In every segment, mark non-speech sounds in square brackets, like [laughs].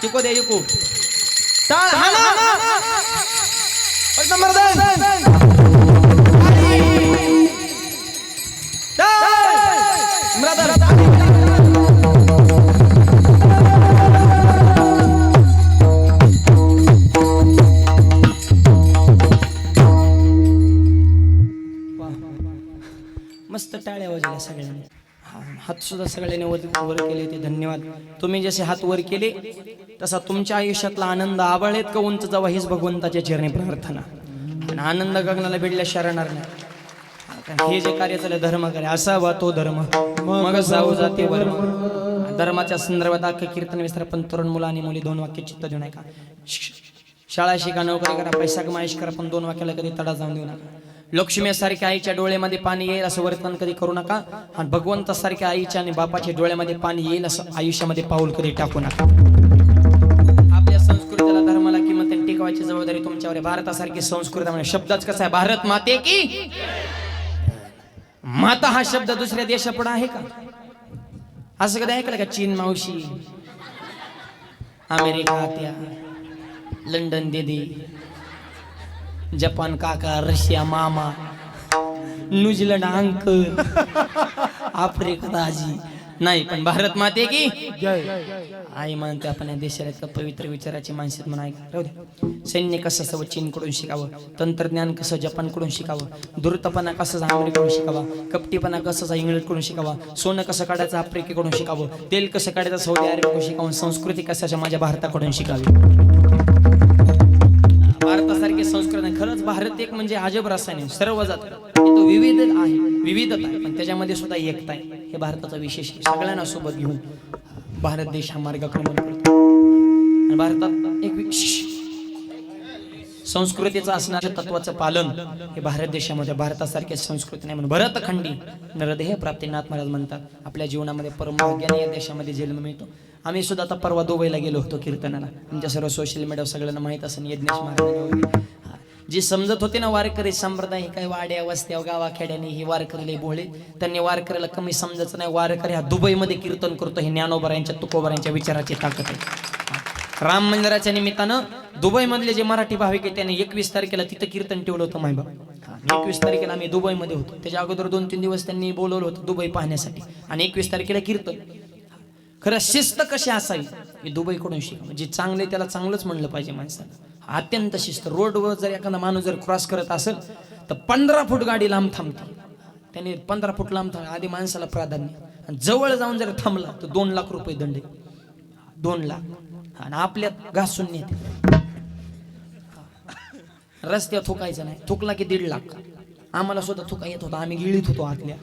Chico दे Chico मस्त टाळ्या वाजल्या सगळ्यांनी हात सुद्धा सगळ्यांनी वर वर केले ते धन्यवाद. तुम्ही जसे हात वर केले तसा तुमच्या आयुष्यातला आनंद आबळेत का उंच जावा हीच भगवंताच्या चरणी प्रार्थना. आणि आनंद गगनाला भेटल्या शरणार नाही. हे जे कार्य चाललं धर्म कार्य असावा तो धर्म. मग जाऊ जाते वर्म. धर्माच्या संदर्भात अख्खं कीर्तन विस्तार पण तरुण मुलं आणि मुली दोन वाक्य चित्त देऊ नका. शाळा शिका नोकरी करा पैसा कमाईश करा पण दोन वाक्याला कधी तडा जाऊन देऊ नका. लक्ष्मीसारख्या आईच्या डोळ्यामध्ये पाणी येईल असं वर्तन कधी करू नका. आणि भगवंतासारख्या आईच्या आणि बापाच्या डोळ्यामध्ये पाणी येईल असं आयुष्यामध्ये पाऊल कधी टाकू नका. आपल्या संस्कृतीला धर्माला किंमत टिकवायची जबाबदारी तुमच्यावर आहे. भारतासारखी संस्कृती म्हणजे शब्दच कसा आहे? भारत माते की? माता हा शब्द दुसऱ्या देशापुढे आहे का? असं कधी ऐकलं का? चीन मावशी अमेरिका त्या लंडन दिदी जपान काका रशिया मामा न्यूझीलंड अंकल आफ्रिका दाजी. नाही पण भारत माते की? आई म्हणते आपण या देशाला पवित्र विचाराची माणसं म्हणून ऐका. सैन्य कसं असावं चीनकडून शिकावं? तंत्रज्ञान कसं जपानकडून शिकावं? दूरतपणा कसं अमेरिकेकडून शिकावा? कपटीपणा कसं इंग्लंडकडून शिकावा? सोनं कसं काढायचं आफ्रिकेकडून शिकावं? तेल कसं काढायचं सौदी अरेबियाकडून शिकावं? संस्कृती कशाच्या माझ्या भारताकडून शिकावी? मागे संस्कृती आहे. खरंच भारत एक म्हणजे अजब रसायन आहे. सर्व जात तो विविध आहे. विविधता आहे. पण त्याच्यामध्ये सुद्धा एकता आहे. हे भारताचा विशेष सगळ्यांना सोबत घेऊन भारत देश हा मार्ग करतो. आणि भारतात एक संस्कृतीचं असणाऱ्या तत्वाचं पालन हे भारत देशामध्ये भारतासारख्या संस्कृती नाही म्हणून भरतखंडी नरदेह प्राप्तीनाथ महाराज म्हणतात. आपल्या जीवनामध्ये परमभाग्याने या देशामध्ये जन्म मिळतो. आम्ही सुद्धा आता परवा दुबईला गेलो होतो कीर्तनाला. आमच्या सर्व सोशल मीडिया सगळ्यांना माहीत असेल. यज्ञेश महाराज जे समजत होते ना वारकरी संप्रदाय हे काय वाड्या वस्त्या गावाखेड्याने हे वारकरीले बोले त्यांनी वारकऱ्याला कमी समजायचं नाही. वारकरी हा दुबईमध्ये कीर्तन करतो हे ज्ञानोबरायांच्या तुकोबरांच्या विचाराची ताकद आहे. राम मंदिराच्या निमित्तानं दुबई मधले जे मराठी भाविक आहे त्यांनी एकवीस तारखेला तिथं कीर्तन ठेवलं होतं मायबा एकवीस तारखेला आम्ही दुबईमध्ये होतो. त्याच्या अगोदर दोन तीन दिवस त्यांनी बोलवलं होतं दुबई पाहण्यासाठी. आणि एकवीस तारखेला कीर्तन. खरं शिस्त कशी असावी? हे दुबईकडून शिकावं जे चांगले त्याला चांगलंच म्हणलं पाहिजे माणसाला अत्यंत शिस्त. रोडवर जर एखादा माणूस जर क्रॉस करत असेल तर पंधरा फूट गाडी लांब थांबते. त्याने पंधरा फूट लांब थांब आधी माणसाला प्राधान्य. आणि जवळ जाऊन जर थांबला तर दोन लाख रुपये दंड दोन लाख. आणि आपल्यात घासून नेते रस्त्यात थुकायचं नाही. थुकला की दीड लाख. आम्हाला सुद्धा थुका येत होता. आम्ही गिळीत होतो आतल्या.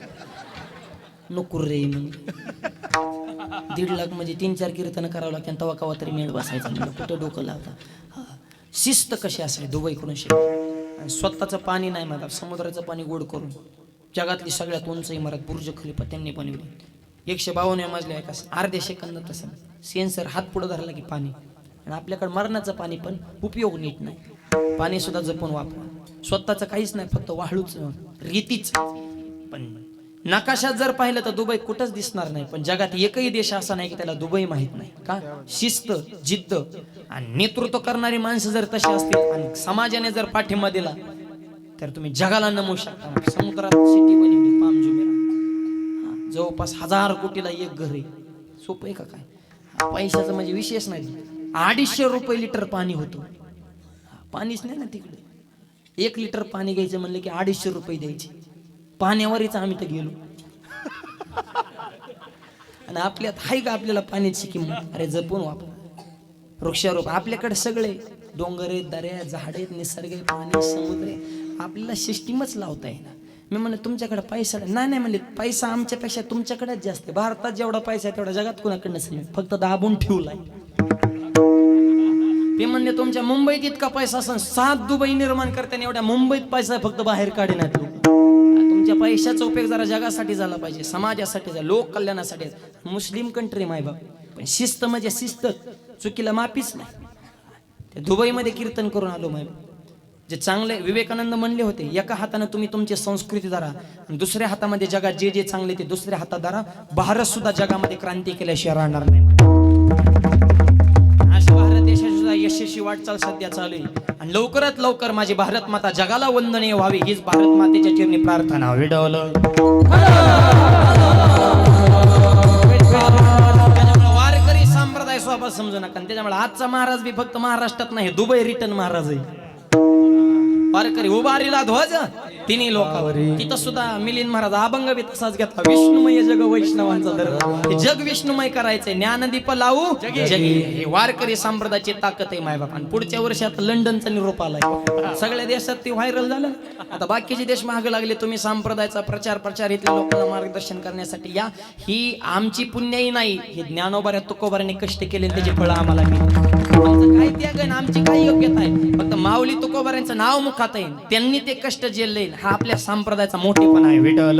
नको रे म्हणजे दीड लाख म्हणजे तीन चार कीर्तन करावं लागते आणि तवा कवा तरी मेळ बसायचा. कुठं डोकं लावता. शिस्त कशी असेल दुबई करून आणि स्वतःचं पाणी नाही मला समुद्राचं पाणी गोड करून. जगातली सगळ्यात उंच इमारत बुर्ज खलिफा त्यांनी बनवली. एकशे बावन्न मजल्या एका अर्ध्या सेकंदात तसं सेन्सर हात पुढं धरला की पाणी. आणि आपल्याकडे मरणाचं पाणी पण उपयोग नीट नाही. पाणी सुद्धा जपून वापरा. स्वतःचं काहीच नाही फक्त वाळूच रीतीच. पण नकाशात जर पाहिलं तर दुबई कुठंच दिसणार नाही. पण जगात एकही देश असा नाही की त्याला दुबई माहीत नाही. का? शिस्त जिद्द. आणि नेतृत्व करणारी माणसं जर तशी असतील आणि समाजाने जर पाठिंबा दिला तर तुम्ही जगाला नमवू शकता. समुद्रात सिटी बनवली पाम जुमेरा जवळपास हजार कोटीला एक घर आहे. सोपं आहे का काय? पैशाचं म्हणजे विशेष नाही. अडीचशे रुपये लिटर पाणी होतं. पाणीच नाही ना तिकडे. एक लिटर पाणी घ्यायचं म्हणलं की अडीचशे रुपये द्यायचे. पाण्यावरच आम्ही तर गेलो. [laughs] आणि आपल्यात आहे का आपल्याला पाण्याची किंमत? अरे जपून वापर. वृक्षारोप. आपल्याकडे सगळे डोंगर आहेत दर्या झाड आहेत निसर्ग आहे पाणी समुद्र आहे आपल्याला सिस्टीमच लावता येणार मी म्हणलं तुमच्याकडे पैसा नाही. नाही म्हणले पैसा आमच्यापेक्षा तुमच्याकडेच जास्त आहे. भारतात जेवढा पैसा आहे तेवढा जगात कुणाकडे नसेल फक्त दाबून ठेवलाय. ते म्हणले तुमच्या मुंबईत इतका पैसा असेल सात दुबई निर्माण करताना एवढ्या मुंबईत पैसा फक्त बाहेर काढण्यात तुमच्या पैशाचा उपयोग जरा जगासाठी झाला पाहिजे समाजासाठी झाला लोक कल्याणासाठी. मुस्लिम कंट्री माय बाप. पण शिस्त म्हणजे शिस्त. चुकीला माफीच नाही. ते दुबईमध्ये कीर्तन करून आलो बाप जे चांगले विवेकानंद म्हणले होते एका हाताने तुम्ही तुमची संस्कृती धरा दुसऱ्या हातामध्ये जगात जे जे चांगले ते दुसऱ्या हातात धरा. भारत सुद्धा जगामध्ये क्रांती केल्याशिवाय राहणार नाही. अशा वाटचाल सध्या चालू आहे. आणि लवकरात लवकर माझी भारत माता जगाला वंदनीय व्हावी हीच भारत मातेच्या चरणी प्रार्थना. विडवलं. संप्रदाय समजू नका. त्याच्यामुळे आजचा महाराज बी फक्त महाराष्ट्रात नाही दुबई रिटर्न महाराज आहे. वारकरी उभारीला ध्वज. तिन्ही लोकांवर. तिथं सुद्धा मिलिंद महाराज अभंग बी तसाच घेतला विष्णुमय जग वैष्णवांचा धर्म जग विष्णुमय करायचंय. ज्ञानदीप लावू जगी. वारकरी संप्रदायाची ताकद आहे मायबाप आणि पुढच्या वर्षी आता लंडनचा निरोप आलाय सगळ्या देशात ते व्हायरल झालं. आता बाकीचे देश मागे लागले तुम्ही संप्रदायाचा प्रचार प्रचार इथल्या लोकांना मार्गदर्शन करण्यासाठी या. ही आमची पुण्याही नाही. हे ज्ञानोबाऱ्या तुकोबाऱ्याने कष्ट केले त्याची फळं आम्हाला काय त्याग आमची काय योग्यता आहे? फक्त माऊली तुकोबाऱ्यांचं नाव मुखात आहे. त्यांनी ते कष्ट झेलले हा आपल्या संप्रदायाचा मोठेपणा आहे. विठल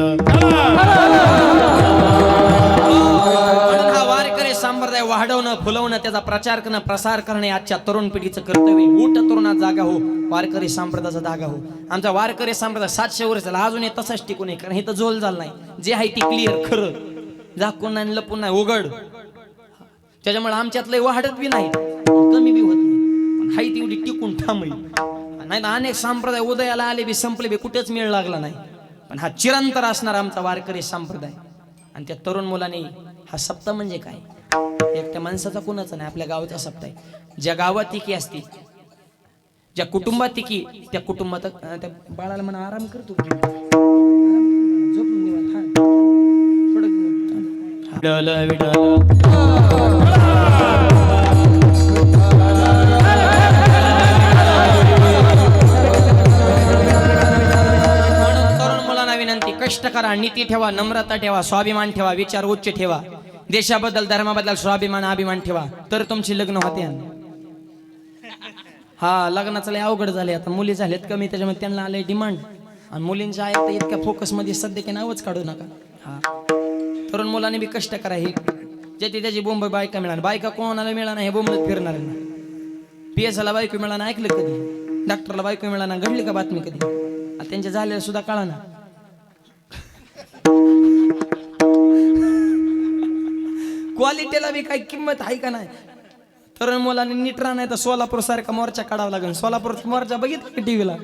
हा वारकरी संप्रदाय वाढवणं फुलवणं त्याचा प्रचार करणं प्रसार करणे आजच्या तरुण पिढीचं कर्तव्य आहे. उठ तरुणात जागा हो वारकरी संप्रदायाचा जागा हो. आमचा वारकरी संप्रदाय सातशे वर्ष झाला अजून हे तसाच टिकून आहे कारण हे तर जोल झालं नाही. जे आहे ती क्लिअर खरं. झाकून नाही पुन्हा उघड. त्याच्यामुळे आमच्यातलं वाढत बी नाही. कमी बी होत नाही. पण हाय तेवढी टिकून थांबली. नाही तर अनेक संप्रदाय उदयाला आले बी संपले बी कुठेच मेळ लागला नाही पण हा चिरंतर असणार आमचा वारकरी संप्रदाय आणि त्या तरुण मुलाने हा सप्ताह म्हणजे काय एकट्या माणसाचा कुणाचा नाही आपल्या गावाचा सप्ताह आहे ज्या गावात तिकी असती ज्या कुटुंबात तिकी त्या कुटुंबात त्या बाळाला म्हणा आराम करतो झोपून विडल विडल कष्ट करा नीती ठेवा नम्रता ठेवा स्वाभिमान ठेवा विचार उच्च ठेवा. देशाबद्दल धर्माबद्दल स्वाभिमान अभिमान ठेवा. तर तुमची लग्न होते हा लग्नाचं लय अवघड झाले आता. मुली झाल्यात कमी त्याच्यामुळे त्यांना आले डिमांड आणि मुलींच्या आहेत तर इतक्या फोकसमध्ये सध्या की नावच काढू नका. हा. तरुण मुलांनी बी कष्ट करा हे. ज्याची त्याची बोंब बायका मिळणार. बायका कोणाला मिळणार हे बोंबत फिरणार पी एस ला बायको मिळाना ऐकलं कधी? डॉक्टरला बायको मिळाना घडली का बातमी कधी? आता त्यांच्या झालेल्या सुद्धा कळा ना क्वालिटीला बी काही किंमत आहे का नाही? तरुण मुलांनी नीट नाही तर सोलापूर सारखा मोर्चा काढावा लागेल. सोलापूर मोर्चा बघितला की टीव्हीला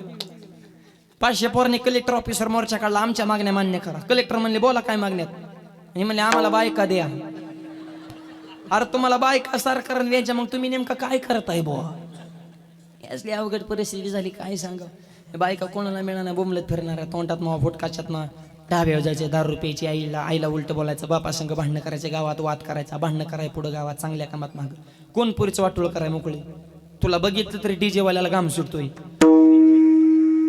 पाचशे पोरने कलेक्टर ऑफिसर मोर्चा काढला. आमच्या मागण्या मान्य करा. कलेक्टर म्हणले बोला काय मागण्यात? हे म्हणले आम्हाला बायका द्या. अरे तुम्हाला बायका सरकार द्यायच्या. मग तुम्ही नेमका काय करताय बुवा? असली अवघड परिस्थिती झाली. काय सांगा बायका कोणाला मिळणार बोंबलत फिरणार तोंडात मग फुटकाच्यात ना दहा जायचे दारू रुपयाची आईला आईला उलट बोलायचं बापा संग भांडणं करायचं गावात वाद करायचा भांडणं कराय पुढं गावात चांगल्या कामात माग. कोण पुरीचं वाटोळ कराय मोकळे? तुला बघितलं तरी डीजे वाल्याला घाम सुटतोय.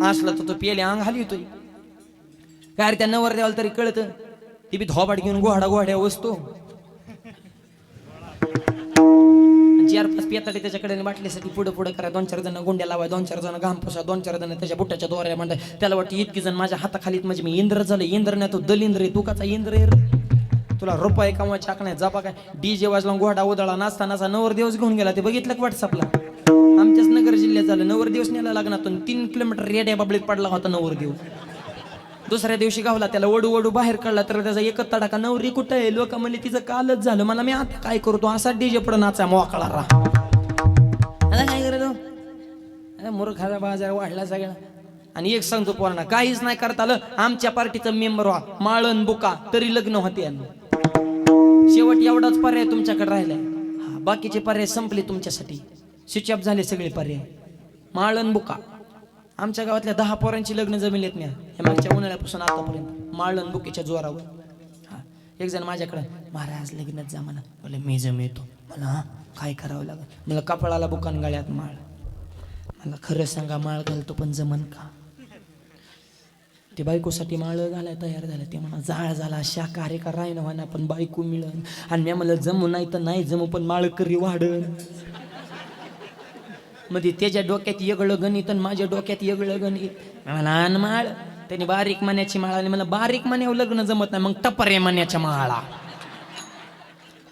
असला तर तो पियाले अंग हाली येतोय काय रे त्या नवर द्यावाला तरी कळतं? ती बी धोबाड घेऊन गोहाडा गोहाड्या वसतो चार पाच पेताडे त्याच्याकडे बाटलीसाठी पुढे पुढे करा. दोन चार जण गुंड्या लावा दोन चार जण घाम पुसा दोन चार जण त्याच्या बुटाच्या दोऱ्या म्हणतात त्याला वाटतं इतकी जण माझ्या हाताखालीत म्हणजे मी इंद्र झालं इंद्र नाही तो दलिंद्र आहे तू काचा इंद्र आहे तुला रुपये कमवा चाकण्या जापा काय. डीजे वाजला घोडा उदळा नाचता नाचा नवर दिवस घेऊन गेला. ते बघितलं व्हॉट्सअपला आमच्याच नगर जिल्ह्यात झालं नवर दिवस न्यायला लागणार तीन किलोमीटर रेड्या बाबळीत पडला होता नवर दिवस. दुसऱ्या दिवशी गावला त्याला ओढू ओढू बाहेर काढला तर त्याचा एकच तडाका नवरी कुठं आहे? लोक म्हणले तिचं कालच झालं. मला मी आता काय करतो असा डीजे पुढे नाचा मोकळा राहा. आता काय करतो अरे मूर्खाचा बाजार वाढला सगळा आणि एक सांगतो पोरांना काहीच नाही करता आलं. आमच्या पार्टीचं मेंबर व्हा. माळण बुका तरी लग्न होते शेवट एवढाच पर्याय तुमच्याकडे राहिलाय. हा, बाकीचे पर्याय संपले तुमच्यासाठी. स्विच ऑफ झाले सगळे पर्याय. माळण बुका. आमच्या गावातल्या दहा पोरांची लग्न जमिलेत मी हे मागच्या उन्हाळ्यापासून आतापर्यंत. माळण बुकेच्या जोरावर. हा. एक जण माझ्याकडे महाराज लग्नात जा म्हणा. बोले मी जमितो. मला हा काय करावं लागेल? मला कपाळाला बुकान गाळ्यात माळ. मला खरं सांगा माळ घालतो पण जमन का? ते बायकोसाठी माळ घालाय तयार झालं. ते म्हणा जाळ झाला शाकाहारी का राय ना पण बायको मिळन. आणि मी मला जमू नाही तर नाही जमू पण माळ करी वाढन. मध्ये त्याच्या डोक्यात येगळं गणित आणि माझ्या डोक्यात येगळं गणित. आण माळ. त्याने बारीक मान्याची माळ आणि मला बारीक मान्यावर लग्न जमत नाही मग टपरे मान्याच्या माळा.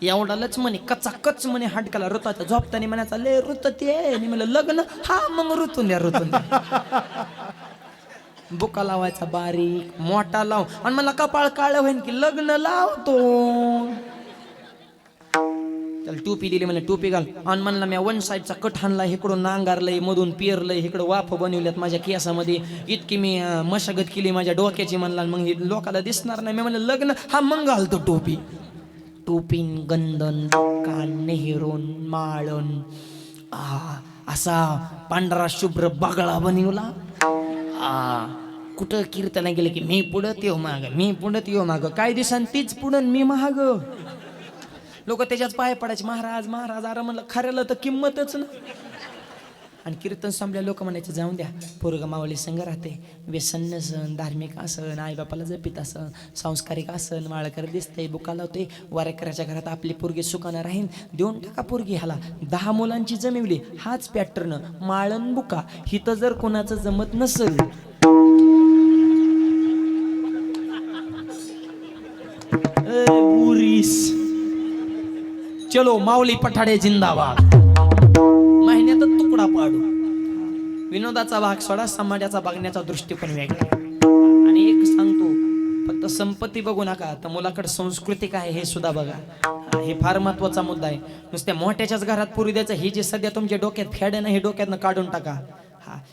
एवढालच म्हणे कच्चा कच म्हणे हाटकाला ऋताचा झोपताना म्हणायचा ले ऋत ते. म्हणलं लग्न? हा मग ऋतून द्या ऋतून [laughs] बुका लावायचा बारीक मोठा लाव. आणि मला कपाळ काळ होईन की लग्न लावतो. त्याला टोपी दिली म्हणलं टोपी घाल. आणि म्हणला मी वन साईडचा कट हाणला इकडून नांगारलंय मधून पिरलंय इकडं वाफ बनवल्यात माझ्या केसामध्ये. इतकी मी मशागत केली माझ्या डोक्याची म्हणला मग हे लोकाला दिसणार नाही. मी म्हणलं लग्न हा मग घालतो टोपी. टोपीन गंधन कान नेहरून माळण आ असा पांढरा शुभ्र बागळा बनवला. आ कुठं कीर्तन गेलं की मी पुढं येऊ माग मी पुढं येऊ माग. काय दिसान तीच पुढं मी महाग लोक त्याच्याच पाय पडायचे महाराज महाराज अरे म्हणलं खऱ्याला तर किंमतच ना आणि कीर्तन संपल्या लोक म्हणायचे जाऊन द्या पोरग मावली संघ राहते. व्यसन सण धार्मिक असन आईबापाला जपित असन सांस्कारिक असन माळकर दिसते बुका लावते वारेकराच्या घरात आपली पोरगी सुकानं राहीन. देऊन टाका पोरगी ह्याला. दहा मुलांची जमिवली हाच पॅटर्न. माळण बुका. हिथं जर कोणाचं जमत नसेल चलो माऊली पठाडे जिंदाबाद. महिन्यात तुकडा पाडू. विनोदाचा भाग सोडा समाजाचा बघण्याचा दृष्टिकोन वेगळा. आणि एक सांगतो फक्त संपत्ती बघू नका तर मुलाकडे संस्कृती काय आहे हे सुद्धा बघा. हे फार महत्त्वाचा मुद्दा आहे. नुसत्या मोठ्याच्याच घरात पुरी द्यायचं हे जे सध्या तुमच्या डोक्यात फेड ना हे डोक्यातनं काढून टाका.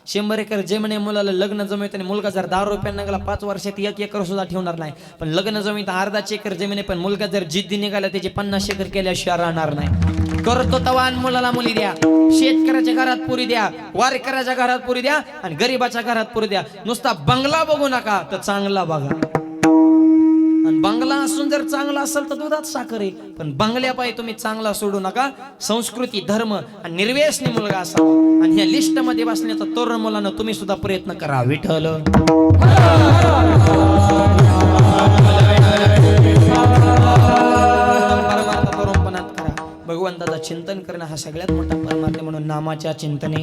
शंभर एकर जमीन आहे मुलाला लग्न जमित आणि मुलगा जर दहा रुपये गेला पाच वर्षात एक एकर सुद्धा ठेवणार नाही. पण लग्न जमीत अर्धाच एकर जमीन आहे पण मुलगा जर जिद्दी निघाला त्याची पन्नास एकर केल्याशिवाय राहणार नाही. करतो तवान मुलाला मुली द्या. शेतकऱ्याच्या घरात पुरी द्या वारकऱ्याच्या घरात पुरी द्या आणि गरीबाच्या घरात पुरी द्या. नुसता बंगला बघू नका तर चांगला बघा. बंगला असून जर चांगला असेल तर दुधात साखर आहे. पण बंगल्यापायी तुम्ही चांगला सोडू नका. संस्कृती धर्म आणि निर्वेशनी मुलगा असावा. आणि ह्या लिस्टमध्ये बसण्याचा तरुण मुलांना तुम्ही सुद्धा प्रयत्न करा. विठल भगवंताचा भगवंताचं चिंतन करणं हा सगळ्यात मोठा परमार्थ म्हणून नामाच्या चिंतने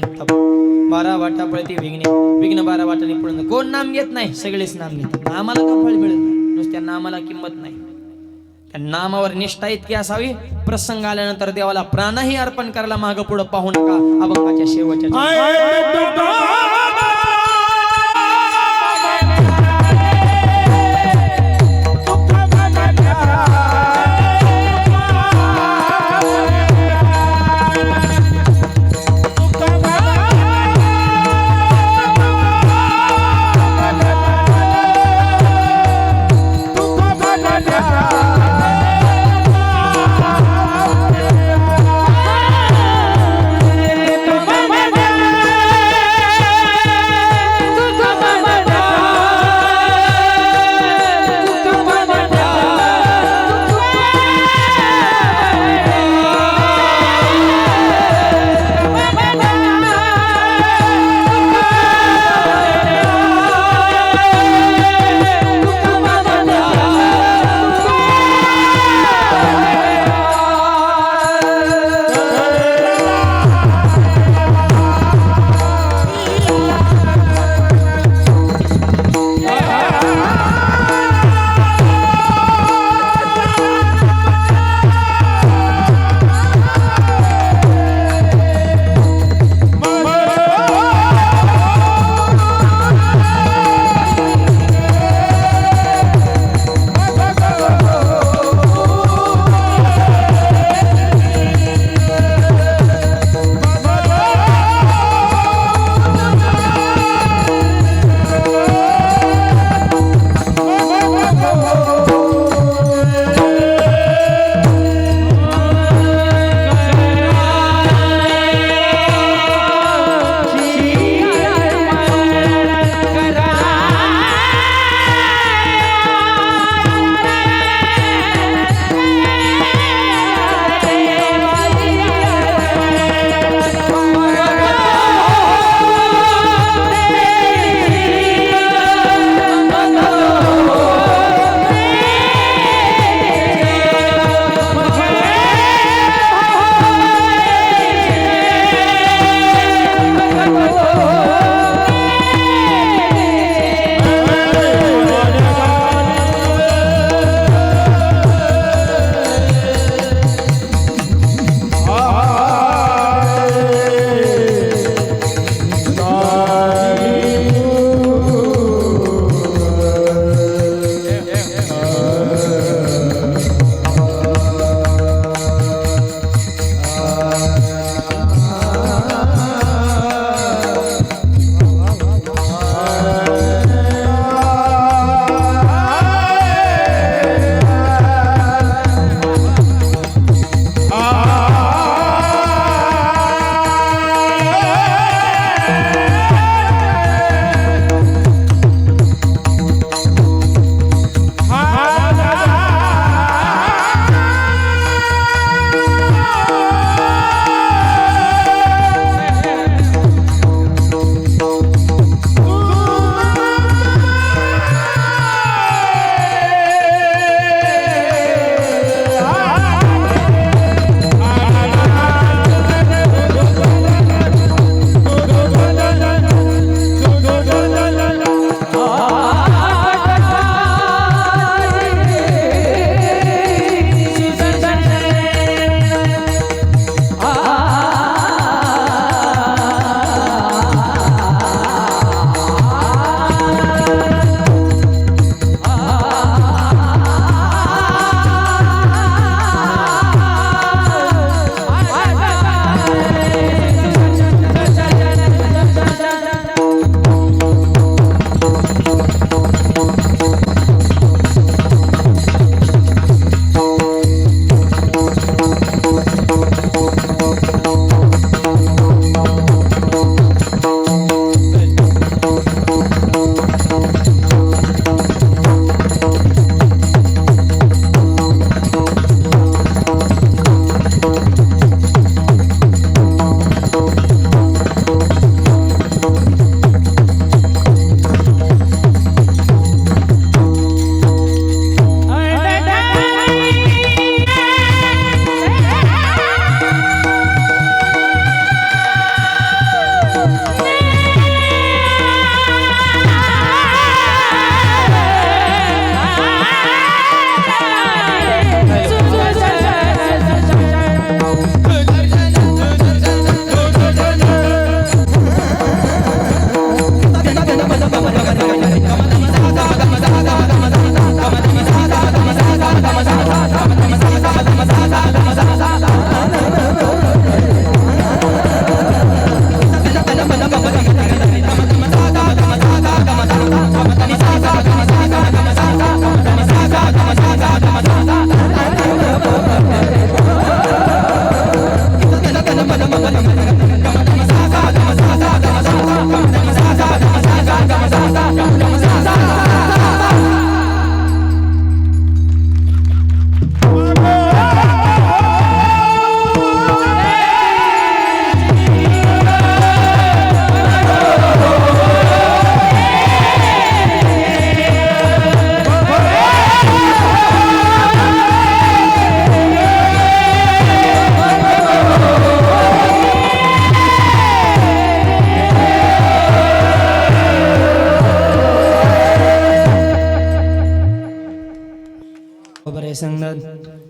बारा वाटा पळती विघ्ने. विघ्न बारा वाटाने पळून. कोण नाम घेत नाही? सगळेच नाम घेतात. आम्हाला का फळ मिळत नाही? नुसत्या नामाला किंमत नाही त्या नामावर निष्ठा इतकी असावी प्रसंग आल्यानंतर देवाला प्राणही अर्पण करायला मागं पुढं पाहू नका अभंगाच्या शेवटच्या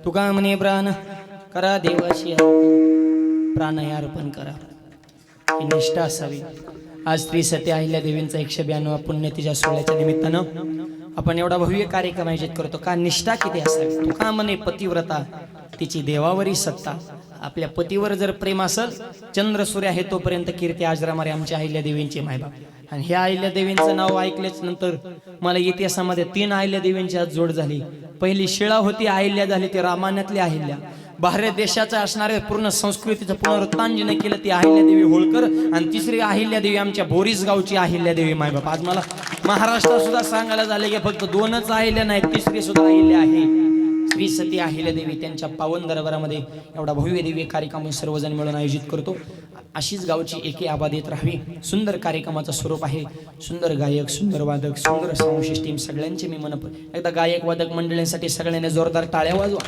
तुका म्हणे प्राण करा देवाशी प्राण अर्पण करा. ही निष्ठा असावी. आज स्त्री सत्य अहिल्या देवींचा एकशे ब्याण्णव पुण्यतिच्या सोहळ्याच्या निमित्तानं आपण एवढा भव्य कार्यक्रम आयोजित करतो. का निष्ठा किती असावी? तुका म्हणे पतिव्रता तिची देवावरी सत्ता. आपल्या पतीवर जर प्रेम असेल चंद्र सूर्य आहे तोपर्यंत कीर्ती आजरामारे आमच्या अहिल्या देवींचे मायबाप आणि ह्या अहिल्या देवींचं नाव ऐकल्याच नंतर मला इतिहासामध्ये तीन अहिल्या देवींची आज जोड झाली. पहिली शिळा होती अहिल्या झाली ती रामायणातली अहिल्या भारत देशाचा असणाऱ्या पूर्ण संस्कृतीचं पुनरुत्थान जिने केलं ती अहिल्यादेवी होळकर आणि तिसरी अहिल्यादेवी आमच्या बोरीस गावची अहिल्यादेवी मायबाप आज मला महाराष्ट्रात सुद्धा सांगायला झाले की फक्त दोनच अहिल्या नाहीत तिसरी सुद्धा अहिल्या आहे. श्री सती अहिल्यादेवी त्यांच्या पावन दरबारामध्ये एवढा भव्य देवी कार्यक्रम सर्वजण मिळून आयोजित करतो. अशीच गावची एके आबाद येत राहावी. सुंदर कार्यक्रमाचं स्वरूप आहे. सुंदर गायक सुंदर वादक सुंदर साऊंड सिस्टीम सगळ्यांचे मी मनप एकदा गायक वादक मंडळींसाठी सगळ्यांनी जोरदार टाळ्या वाजवा.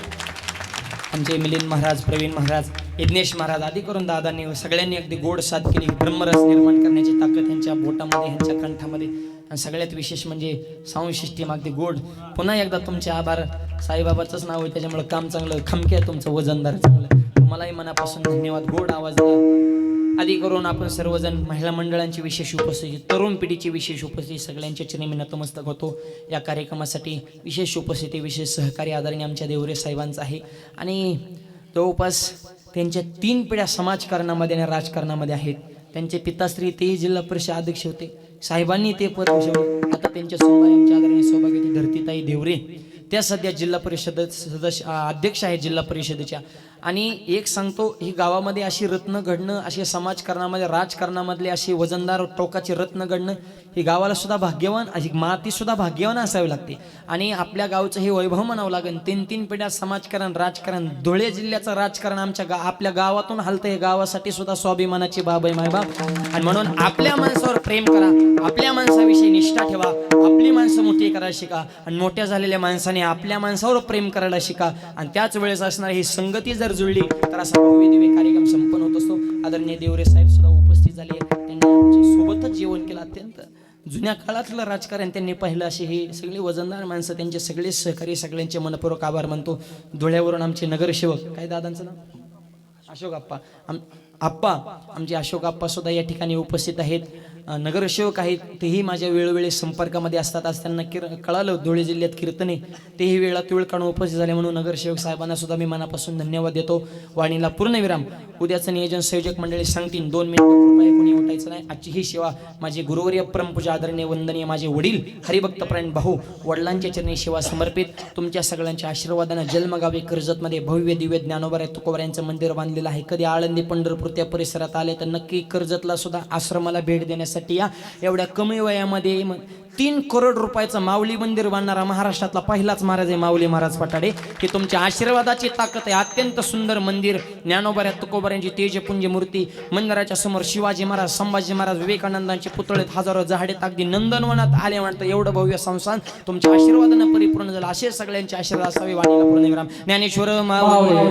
आमचे मिलिंद महाराज प्रवीण महाराज यज्ञेश महाराज आदी करून दादांनी सगळ्यांनी अगदी गोड साथ केली. ब्रह्मरस निर्माण करण्याची ताकद यांच्या बोटामध्ये यांच्या कंठामध्ये. आणि सगळ्यात विशेष म्हणजे साऊंड सिस्टीम अगदी गोड. पुन्हा एकदा तुमचे आभार. साईबाबाचंच नाव आहे त्याच्यामुळे काम चांगलं खमके तुमचं वजनदार चांगलं. तुम्हालाही मनापासून धन्यवाद गोड आवाज आधी करून आपण सर्वजण महिला मंडळांची विशेष उपस्थिती तरुण पिढीची विशेष उपस्थिती सगळ्यांच्या चरणी मी नतमस्तक होतो. या कार्यक्रमासाठी विशेष उपस्थिती विशेष सहकार्य आदरणीय आमच्या देवरे साहेबांचं आहे. आणि जवळपास त्यांच्या तीन पिढ्या समाजकारणामध्ये आणि राजकारणामध्ये आहेत. त्यांचे पिताश्री तेही जिल्हा परिषद अध्यक्ष होते. साहेबांनी ते पद आता त्यांच्यासोबत आमच्या आदरणीय सौभाग्याची धरतीताई देवरे त्या सध्या जिल्हा परिषद सदस्य अध्यक्ष आहेत जिल्हा परिषदेच्या. आणि एक सांगतो ही गावामध्ये अशी रत्न घडणं अशी समाजकारणामध्ये राजकारणामधले अशी वजनदार टोकाची रत्न घडणं ही गावाला सुद्धा भाग्यवान अशी माती सुद्धा भाग्यवान असावी लागते. आणि आपल्या गावचं हे वैभव म्हणावं लागेल तीन तीन पिढ्या समाजकारण राजकारण धुळे जिल्ह्याचं राजकारण आमच्या गा आपल्या गावातून हलतं हे गावासाठी सुद्धा स्वाभिमानाची बाब आहे मायबाप. आणि म्हणून आपल्या माणसावर प्रेम करा आपल्या माणसाविषयी निष्ठा ठेवा आपली माणसं मोठी करायला शिका आणि मोठ्या झालेल्या माणसाने आपल्या माणसावर प्रेम करायला शिका आणि त्याच वेळेस असणारी ही संगती जर जुळली. तर असा भव्यदिव्य कार्यक्रम संपन्न होत असतो. आदरणीय देवरे साहेब सुद्धा उपस्थित झाले. त्यांनी आमच्या सोबतच जेवण केलं अत्यंत. जुन्या काळातलं राजकारण त्यांनी पाहिलं असे. हे सगळे वजनदार माणसं त्यांचे सगळे सहकारी सगळ्यांचे मनपूर्वक आभार मानतो. धुळ्यावरून आमचे नगरसेवक. काय दादांचं नाव? अशोक आप्पा. आम आप्पा आमचे अशोक आप्पा सुद्धा या ठिकाणी उपस्थित आहेत. नगरसेवक आहेत तेही माझ्या वेळोवेळी संपर्कामध्ये असतात. आज त्यांना किर कळालं धुळे जिल्ह्यात कीर्तने. तेही वेळात वेळ काढून उपस्थित झाले म्हणून नगरसेवक साहेबांना सुद्धा मी मनापासून धन्यवाद देतो. वाणीला पूर्णविराम उद्याचं नियोजन संयोजक मंडळी सांगतील. दोन मिनिट कोणी उठायचं नाही. आजची ही सेवा माझी गुरुवर्य परमपूजा आदरणीय वंदनीय माझे वडील हरिभक्तप्राण भाऊ वडिलांच्या चरणी सेवा समर्पित. तुमच्या सगळ्यांच्या आशीर्वादानं जन्मगावी कर्जतमध्ये भव्य दिव्य ज्ञानोबा आहे तुकोबऱ्यांचं मंदिर बांधलेलं आहे. कधी आळंदी पंढरपूर त्या परिसरात आले तर नक्की कर्जतला सुद्धा आश्रमाला भेट देण्यासाठी या. एवढ्या कमी वयामध्ये तीन करोड रुपयाचं माऊली मंदिर बांधणारा महाराष्ट्रातला पहिलाच महाराज आहे माऊली महाराज पटाडे की तुमच्या आशीर्वादाची ताकद आहे अत्यंत सुंदर मंदिर ज्ञानोबऱ्या तुकोबऱ्यांची तेजपुंज मूर्ती मंदिराच्या समोर शिवाजी महाराज संभाजी महाराज विवेकानंदांचे पुतळेत हजारो झाडेत अगदी नंदनवनात आले म्हणतं एवढं भव्य संस्थान तुमच्या आशीर्वादानं परिपूर्ण झालं असे सगळ्यांचे आशीर्वाद असावे वाणीला पूर्ण विराम ज्ञानेश्वर माऊली